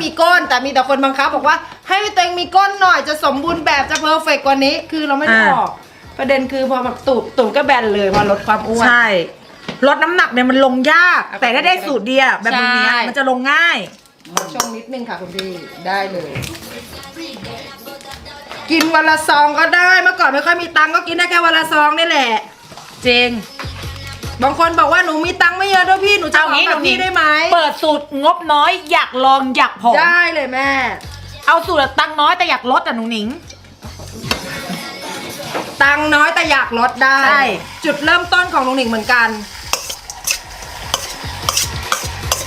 มีก้นแต่มีแต่คนบังคับบอกว่า ให้ตัวเองมีก้นหน่อยจะสมบูรณ์แบบจะเพอร์เฟกกว่านี้ คือเราไม่ได้อ่าบอก ประเด็นคือพอแบบตูดตูดก็แบนเลยพอลดความอ้วน ใช่ ลดน้ำหนักเนี่ยมันลงยากเอาไปแต่ถ้าได้สูตรเดียวแบบนี้ใช่ มันจะลงง่ายชงนิดนึงค่ะคุณพี่ได้เลย กินวันละซองก็ได้เมื่อก่อนไม่ค่อยมีตังค์ก็กินได้แค่วันละซองนี่แหละ จริง บางคนบอกว่าหนูมีตังค์ไม่เยอะด้วยพี่หนูจะเอาของี้แบบพี่ได้ไหมเปิดสูตรงบน้อยอยากลองอยากผอมได้เลยแม่ เอาสูตรแบบตังค์น้อยแต่อยากลดอะหนูหนิง ตังค์น้อยแต่อยากลดได้ ใช่ จุดเริ่มต้นของลุงหนิงเหมือนกัน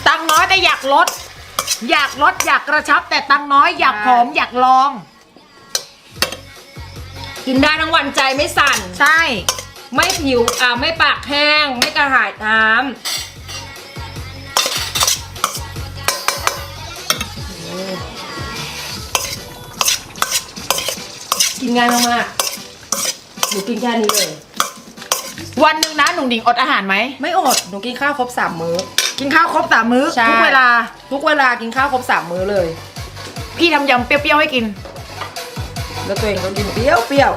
ตังค์น้อยแต่อยากลด อยากลดอยากกระชับ แต่ตังค์น้อยอยากผอมอยากลอง กินได้ทั้งวันใจไม่สั่น ใช่ ไม่ผิวอ่าไม่ปากแห้ง ไม่กระหายน้ำกินง่ายมากๆหนูกินแค่นี้เลย วันหนึ่งนะหนูหนิงอดอาหารไหม ไม่อดหนูกินข้าวครบสามมื้อ กินข้าวครบสามมื้อใช่ ทุกเวลา ทุกเวลากินข้าวครบสามมื้อเลย พี่ทำยำเปรี้ยวๆให้กิน แล้วตัวเองก็กินเปรี้ยวเปรี้ยว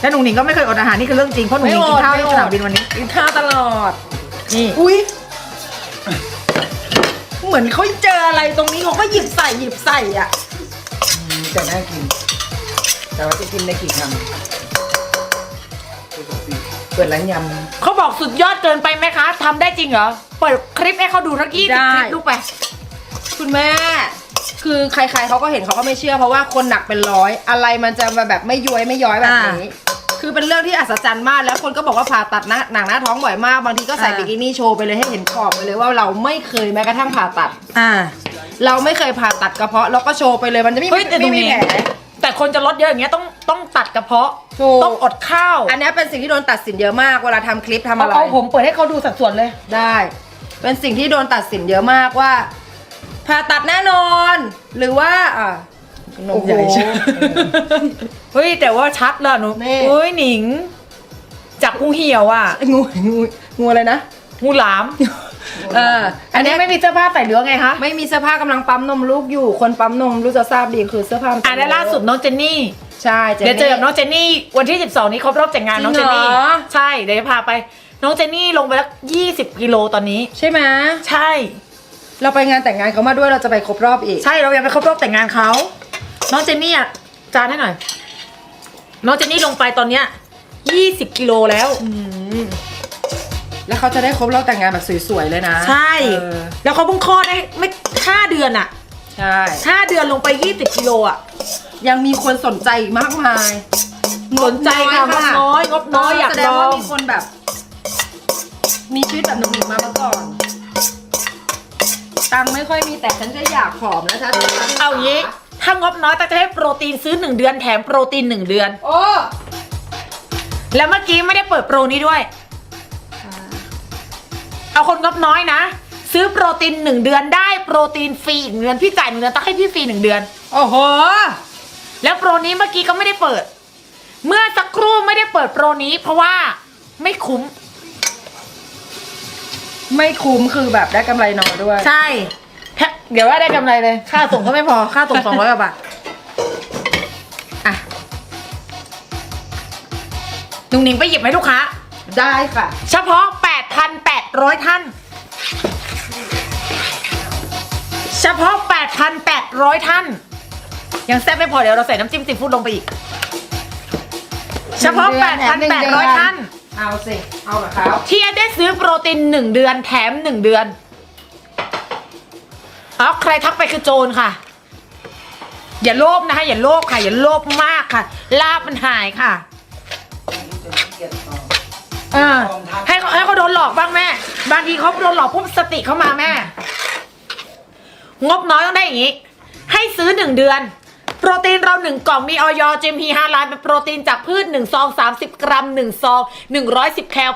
แล้วหนูหนิงก็ไม่เคยอดอาหารนี่คือเรื่องจริงเพราะหนูหนิงกินข้าวที่สนามบินวันนี้ กินข้าวตลอด นี่อุ้ยเหมือนเขาเจออะไรตรงนี้เขาก็หยิบใส่หยิบใส่อะแต่น่ากิน แต่ว่าจะกินได้กี่คำเปิดร้านยเขาบอกสุดยอดเกินไปไหมคะทำได้จริงเหรอ เปิดคลิปให้เขาดูทักยี่สิบได้คลิปลูกไป คุณแม่ คือใครๆเขาก็เห็นเขาก็ไม่เชื่อเพราะว่าคนหนักเป็นร้อย อะไรมันจะมาแบบไม่ย้วยไม่ย้อยแบบนี้ คือเป็นเรื่องที่อัศจรรย์มากแล้วคนก็บอกว่าผ่าตัดหน้าหนังหน้าท้องบ่อยมากบางทีก็ใส่อ่า บิกินี่โชว์ไปเลยให้เห็นขอบไปเลยว่าเราไม่เคยแม้กระทั่งผ่าตัด อ่า เราไม่เคยผ่าตัดกระเพาะเราก็โชว์ไปเลยมันจะไม่เฮ้ยมีแต่ตรไม่งมีนี้แผล แต่คนจะลดเยอะอย่างเงี้ยต้องต้องตัดกระเพาะถูก ต้องอดข้าวอันเนี้ยเป็นสิ่งที่โดนตัดสินเยอะมากเวลาทำคลิปทำเอาอะไร เอาผมเปิดให้เขาดูสัดส่วนเลย ได้ เป็นสิ่งที่โดนตัดสินเยอะมากว่า ผ่าตัดแน่นอน หรือว่าอะ นมใหญ่ใช่ไหมเฮ้ยแต่ว่าชัดเลยหนูนี่เฮ้ยหนิงจากงูเหี่ยวอะ งูงูงูอะไรนะงูหลาม เอออันนี้ไม่มีเสื้อผ้าใส่เหลือไงคะไม่มีเสื้อผ้ากำลังปั๊มนมลูกอยู่ คนปั๊มนมรู้จะทราบดีคือเสื้อผ้ามัอันนี้นล่าสุดน้องเจนนี่ ใช่เดี๋ยวเจอกับน้องเจนนี่วันที่ 12 นี้ครบรอบแต่งงานน้องเจนนี่จริงเหรอใช่เดี๋ยวจะพาไป น้องเจนนี่ลงไปแล้ว 20 กิโลตอนนี้ ใช่ไหมใช่ เราไปงานแต่งงานเขามาด้วยเราจะไปครบรอบอีก ใช่เรายังไปครบรอบแต่งงานเขา น้องเจนนี่อะจานให้หน่อย น้องเจนนี่ลงไปตอนเนี้ย20กิโลแล้ว แล้วเขาจะได้ครบรอบแต่งงานแบบสวยๆเลยนะใช่ เออแล้วเขาเพิ่งคลอดได้ไม่ห้าเดือนอะใช่ ห้าเดือนลงไป20กิโลอะ ยังมีคนสนใจอีกมากมายสนใจค่ะงบน้อยงบน้อยอยากแสดลงอว่างมีคนแบบ มีชีวิตแบบหนุ่มๆมาเมื่อก่อน ตังค์ไม่ค่อยมีแต่ฉันจะอยากผอมนะจ๊ะเอางี้ ถ้างบน้อยตั๊กจะให้โปรตีนซื้อ 1 เดือนแถมโปรตีน 1 เดือน โอ้แล้วเมื่อกี้ไม่ได้เปิดโปรนี้ด้วย เอาคนงบน้อยนะ ซื้อโปรตีน 1 เดือนได้โปรตีนฟรีอีกเดือนพี่จ่ายหนึ่งเดือนตั๊กให้พี่ฟรีหนึ่งเดือน โอ้โห แล้วโปรนี้เมื่อกี้ก็ไม่ได้เปิด เมื่อสักครู่ไม่ได้เปิดโปรนี้ เพราะว่าไม่คุ้ม ไม่คุ้มคือแบบได้กำไรน้อยด้วย ใช่แค่ เดี๋ยวว่าได้กำไรเลย ค่าส่งก็ไม่พอ ค่าส่งสองร้อยกว่าบาท อะหนุ่งหนิงไปหยิบไหมลูกค้า ได้ค่ะ เฉพาะ 8,800 ท่าน เฉพาะ 8,800 ท่าน ยังแซ่บไม่พอเดี๋ยวเราใส่น้ำจิ้มซีฟู้ดลงไปอีก เฉพาะ หนึ่งเดือนแถมหนึ่งเดือน 8,800 ท่าน เอาสิ เอาเหรอครับที่ได้ซื้อโปรตีนหนึ่งเดือนแถมหนึ่งเดือน เอาใครทักไปคือโจรค่ะ อย่าโลภนะคะอย่าโลภค่ะ อย่าโลภมากค่ะ ลาบมันหายค่ะเออให้เขาให้เขาโดนหลอกบ้างแม่ บางทีเขาโดนหลอกปุ๊บสติเขามาแม่ งบน้อยต้องได้อย่างนี้ ให้ซื้อหนึ่งเดือน โปรตีนเราหนึ่งกล่องมีออยเจมพีฮาลานเป็นโปรตีนจากพืชหนึ่งซองสามสิบกรัมหนึ่งซองหนึ่งร้อยสิบแคล